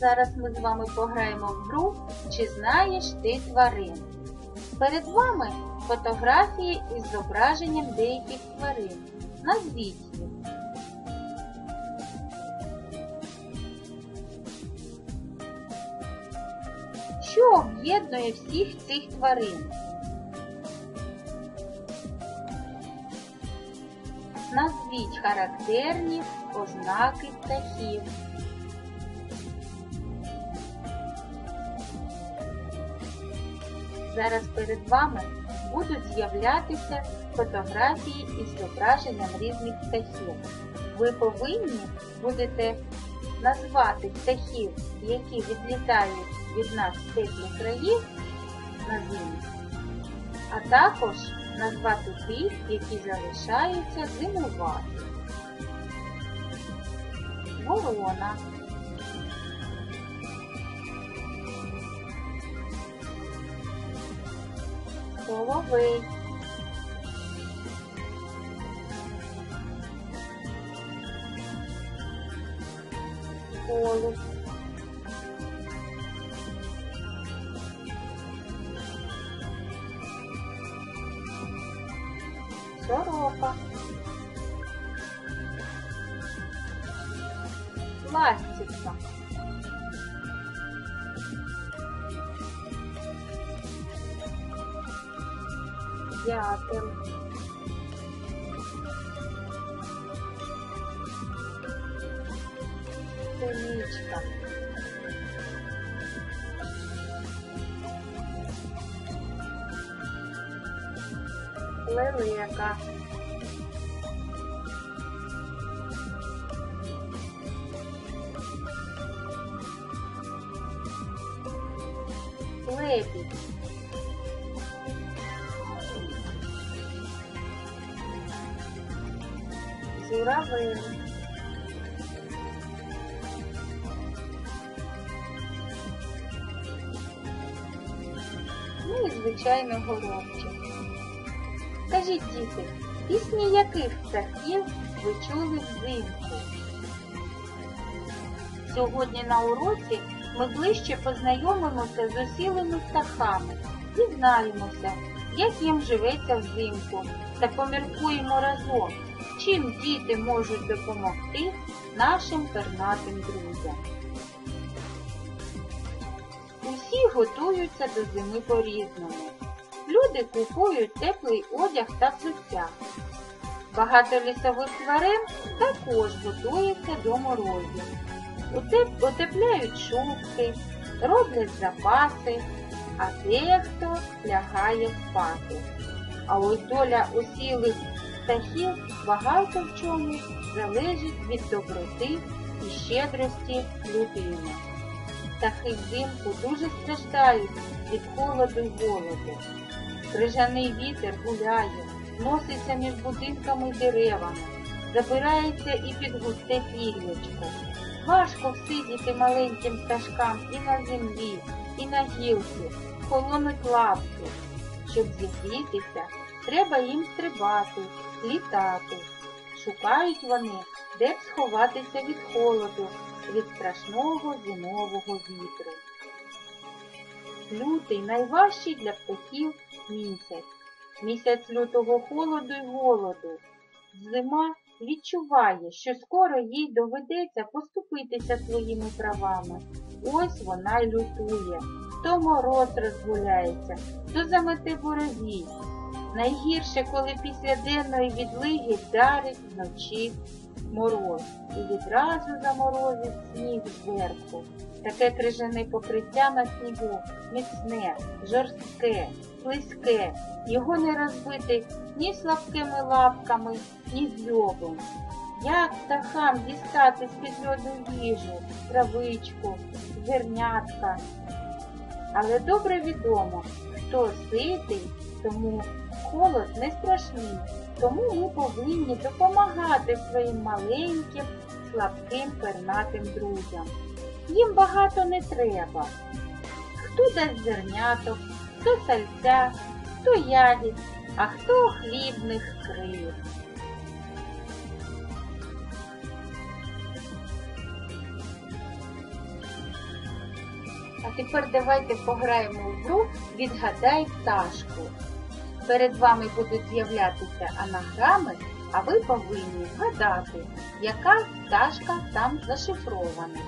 Зараз ми з вами пограємо в гру Чи знаєш ти тварин? Перед вами фотографії із зображенням деяких тварин. Назвіть їх. Що об'єднує всіх цих тварин? Назвіть характерні ознаки птахів. Зараз перед вами будуть з'являтися фотографії із зображенням різних птахів. Ви повинні будете назвати птахів, які відлітають від нас з теплих країв на зиму, а також назвати тих, які залишаються зимувати. Ворона. голови. Колу. Сорока. Ластівка. psiquiatra. Política. Leleca. Leve. Журавель. Ну і, звичайно, горобчик. Скажіть, діти, пісні яких птахів ви чули взимку? Сьогодні на уроці ми ближче познайомимося з осілими птахами, дізнаємося, як їм живеться взимку, та поміркуємо разом, чим діти можуть допомогти нашим пернатим друзям. Усі готуються до зими по-різному. Люди купують теплий одяг та взуття. Багато лісових тварин також готуються до морозів. Утеп- Утепляють шубки, роблять запаси, а дехто лягає спати. А ось доля осілих птахів багато в чому залежить від доброти і щедрості людини. Птахи взимку дуже страждають від холоду й голоду. Крижаний вітер гуляє, носиться між будинками й деревами, забирається і під густе пір'ячко. Важко всидіти маленьким пташкам і на землі, і на гілці, холонуть лапки. Щоб зігрітися, треба їм стрибати, літати. Шукають вони, де б сховатися від холоду, від страшного зимового вітру. Лютий найважчий для птахів місяць. Місяць лютого холоду й голоду. Зима відчуває, що скоро їй доведеться поступитися своїми правами. Ось вона й лютує. То мороз розгуляється, то замете борозі. Найгірше, коли після денної відлиги вдарить вночі мороз і відразу заморозить сніг зверху. Таке крижане покриття на снігу міцне, жорстке, слизьке, його не розбити ні слабкими лапками, ні зльобом. Як птахам дістати з-під льоду їжу, травичку, зернятка? Але добре відомо, хто ситий, тому холод не страшний, тому ми повинні допомагати своїм маленьким, слабким пернатим друзям. Їм багато не треба. Хто дасть зерняток, хто сальця, хто ягід, а хто хлібних крив. А тепер давайте пограємо в гру Відгадай пташку. Перед вами будуть з'являтися анаграми, а ви повинні згадати, яка пташка там зашифрована.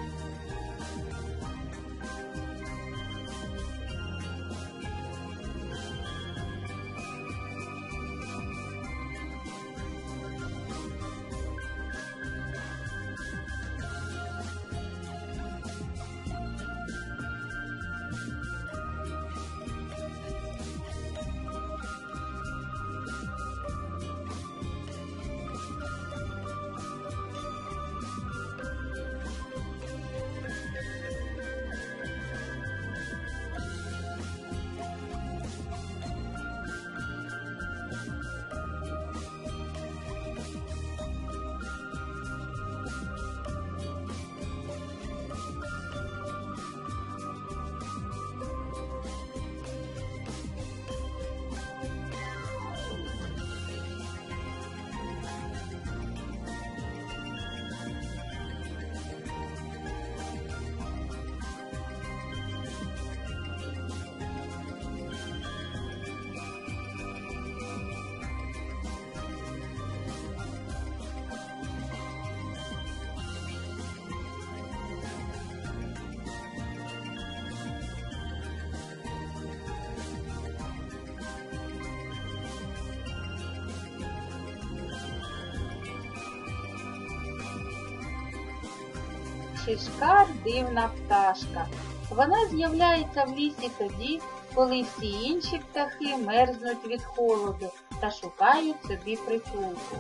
Шишкар дивна пташка. Вона з'являється в лісі тоді, коли всі інші птахи мерзнуть від холоду та шукають собі притулку.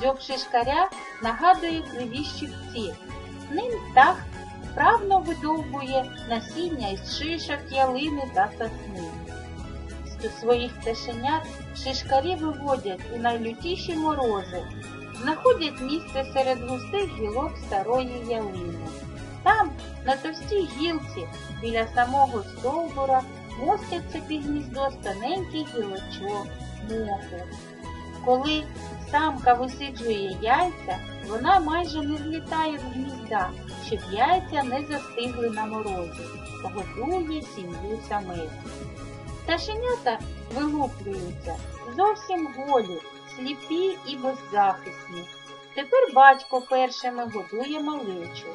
Дзьоб шишкаря нагадує криві щипці. Ним птах вправно видовбує насіння із шишок, ялини та сосни. Своїх пташенят шишкарі виводять у найлютіші морози, знаходять місце серед густих гілок старої ялини. Там, на товстій гілці, біля самого стовбура, мостяться під гніздо тоненьких гілочок, моху. Коли самка висиджує яйця, вона майже не злітає з гнізда, щоб яйця не застигли на морозі, годує сім'ю самець. Пташенята вилуплюються зовсім голі, сліпі і беззахисні. Тепер батько першими годує малечу.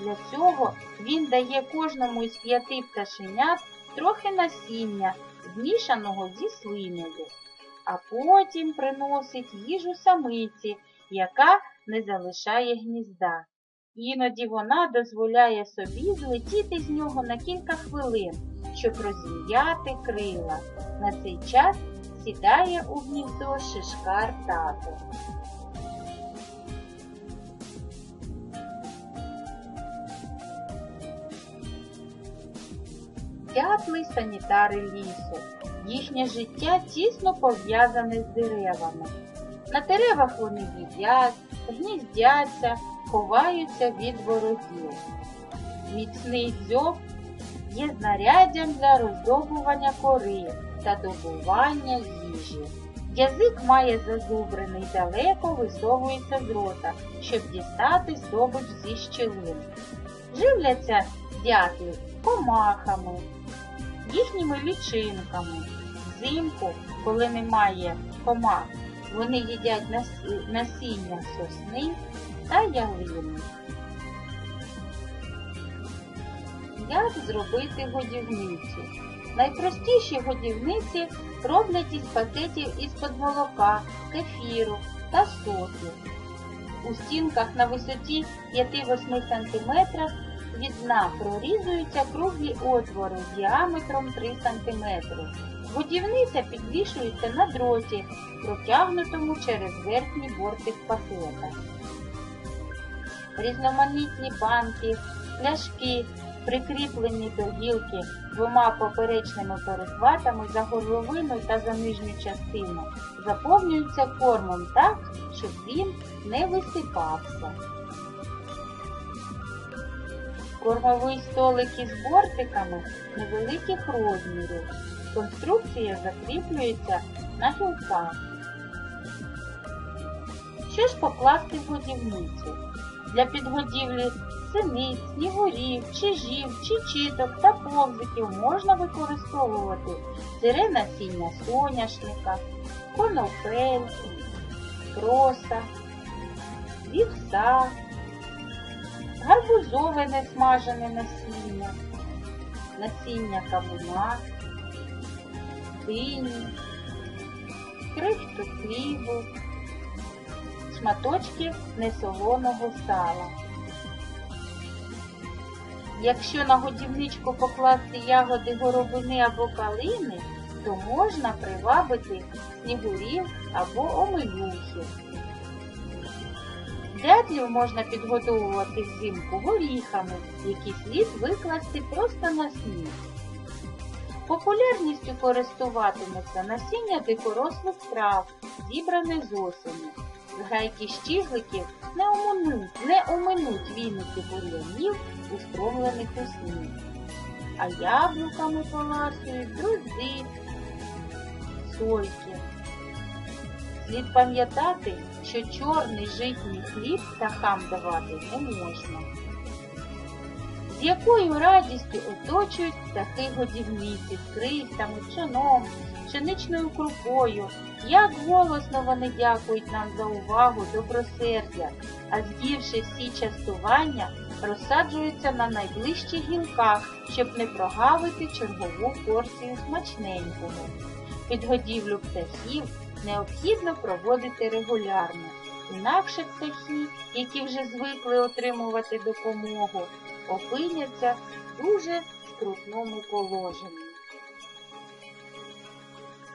Для цього він дає кожному із п'яти пташенят трохи насіння, змішаного зі слиною, а потім приносить їжу самиці, яка не залишає гнізда. Іноді вона дозволяє собі злетіти з нього на кілька хвилин, щоб розім'яти крила. На цей час сідає у гніздо шишкар тато. Дятли санітари лісу. Їхнє життя тісно пов'язане з деревами. На деревах вони їдять, гніздяться, ховаються від ворогів. Міцний дзьоб є знаряддям для роздобування кори та добування їжі. Язик має зазубрений, далеко висовується з рота, щоб дістати здобич зі щілин. Живляться дятли комахами, їхніми лічинками. Взимку, коли немає комах, вони їдять насіння сосни та ялини. Як зробити годівницю? Найпростіші годівниці роблять із пакетів із-под молока, кефіру та соку. У стінках на висоті 5-8 см від дна прорізуються круглі отвори діаметром 3 см. Годівниця підвішується на дроті, протягнутому через верхній бортик пакета. Різноманітні банки, пляшки, прикріплені до гілки двома поперечними перехватами за горловину та за нижню частину, заповнюються кормом так, щоб він не висипався. Кормовий столик із бортиками невеликих розмірів. Конструкція закріплюється на гілках. Що ж покласти в годівницю? Для підгодівлі синиць, снігурів, чижів, чечіток та повзиків можна використовувати сире насіння соняшника, конопель, проса, вівса, гарбузове несмажене насіння, насіння кавуна, дині, крихту хлібу, шматочки несолоного сала. Якщо на годівничку покласти ягоди горобини або калини, то можна привабити снігурів або омелюхи. Дятлів можна підгодовувати взимку горіхами, які слід викласти просто на сніг. Популярністю користуватиметься насіння дикорослих трав, зібране з осені. Гайки щігликів не оминуть, не оминуть бур'янів, устромлених у сніг. А яблуками поласують друзи, сойки. Слід пам'ятати, що чорний житній хліб птахам давати не можна. З якою радістю оточують птахи годівниці крильцями, пшеном, пшеничною крупою, як голосно вони дякують нам за увагу, добросердя, а з'ївши всі частування, розсаджуються на найближчих гілках, щоб не прогавити чергову порцію смачненького. Підгодівлю птахів необхідно проводити регулярно. Інакше птахи, які вже звикли отримувати допомогу, опиняться в дуже скрутному положенні.